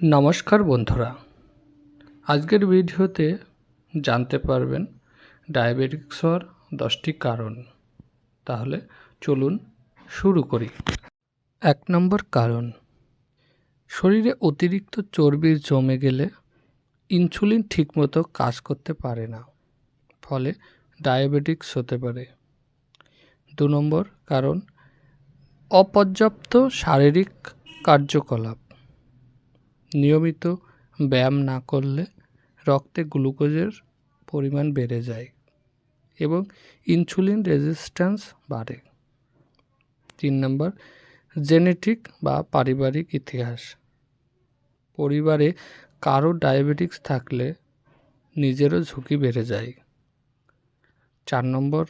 নমস্কার বন্ধুরা। আজকের ভিডিওতে জানতে পারবেন ডায়াবেটিক্স হওয়ার দশটি কারণ। তাহলে চলুন শুরু করি। এক নম্বর কারণ, শরীরে অতিরিক্ত চর্বি জমে গেলে ইনসুলিন ঠিকমতো কাজ করতে পারে না, ফলে ডায়াবেটিক্স হতে পারে। দু নম্বর কারণ, অপর্যাপ্ত শারীরিক কার্যকলাপ। নিয়মিত ব্যায়াম না করলে রক্তে গ্লুকোজের পরিমাণ বেড়ে যায় এবং ইনসুলিন রেজিস্ট্যান্স বাড়ে। তিন নম্বর, জেনেটিক বা পারিবারিক ইতিহাস। পরিবারে কারও ডায়াবেটিক্স থাকলে নিজেরও ঝুঁকি বেড়ে যায়। চার নম্বর,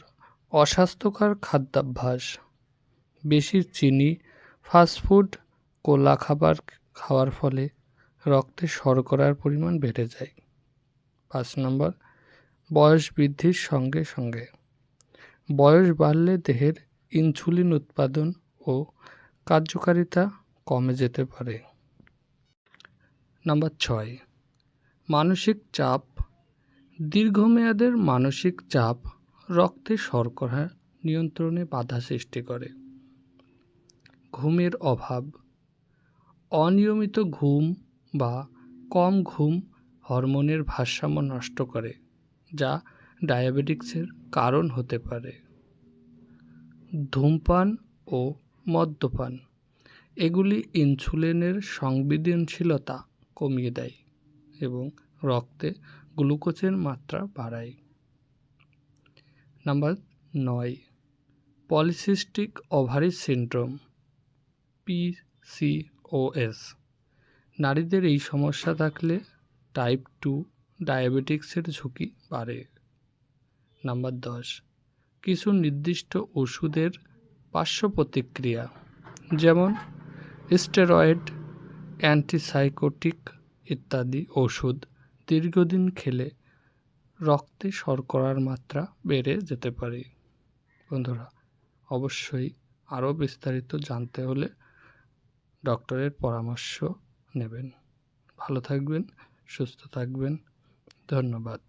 অস্বাস্থ্যকর খাদ্যাভ্যাস। বেশি চিনি, ফাস্টফুড, কোলা খাবার খাওয়ার ফলে রক্তে শর্করার পরিমাণ বেড়ে যায়। পাঁচ নম্বর, বয়স বৃদ্ধির সঙ্গে সঙ্গে। বয়স বাড়লে দেহের ইনসুলিন উৎপাদন ও কার্যকারিতা কমে যেতে পারে। নাম্বার ছয়, মানসিক চাপ। দীর্ঘমেয়াদের মানসিক চাপ রক্তে শর্করা নিয়ন্ত্রণে বাধা সৃষ্টি করে। ঘুমের অভাব। অনিয়মিত ঘুম বা কম ঘুম হরমোনের ভারসাম্য নষ্ট করে, যা ডায়াবেটিক্সের কারণ হতে পারে। ধূমপান ও মদ্যপান, এগুলি ইনসুলিনের সংবেদনশীলতা কমিয়ে দেয় এবং রক্তে গ্লুকোজের মাত্রা বাড়ায়। নাম্বার নয়, পলিসিস্টিক ওভারি সিন্ড্রোম পিসিওএস নারীদের এই সমস্যা থাকলে টাইপ টু ডায়াবেটিক্সের ঝুঁকি বাড়ে। নাম্বার দশ, কিছু নির্দিষ্ট ওষুধের পার্শ্ব প্রতিক্রিয়া, যেমন স্টেরয়েড অ্যান্টিসাইকোটিক ইত্যাদি ওষুধ দীর্ঘদিন খেলে রক্তে শর্করার মাত্রা বেড়ে যেতে পারে। বন্ধুরা, অবশ্যই আরও বিস্তারিত জানতে হলে ডক্টরের পরামর্শ নেবেন। ভালো থাকবেন সুস্থ থাকবেন। ধন্যবাদ।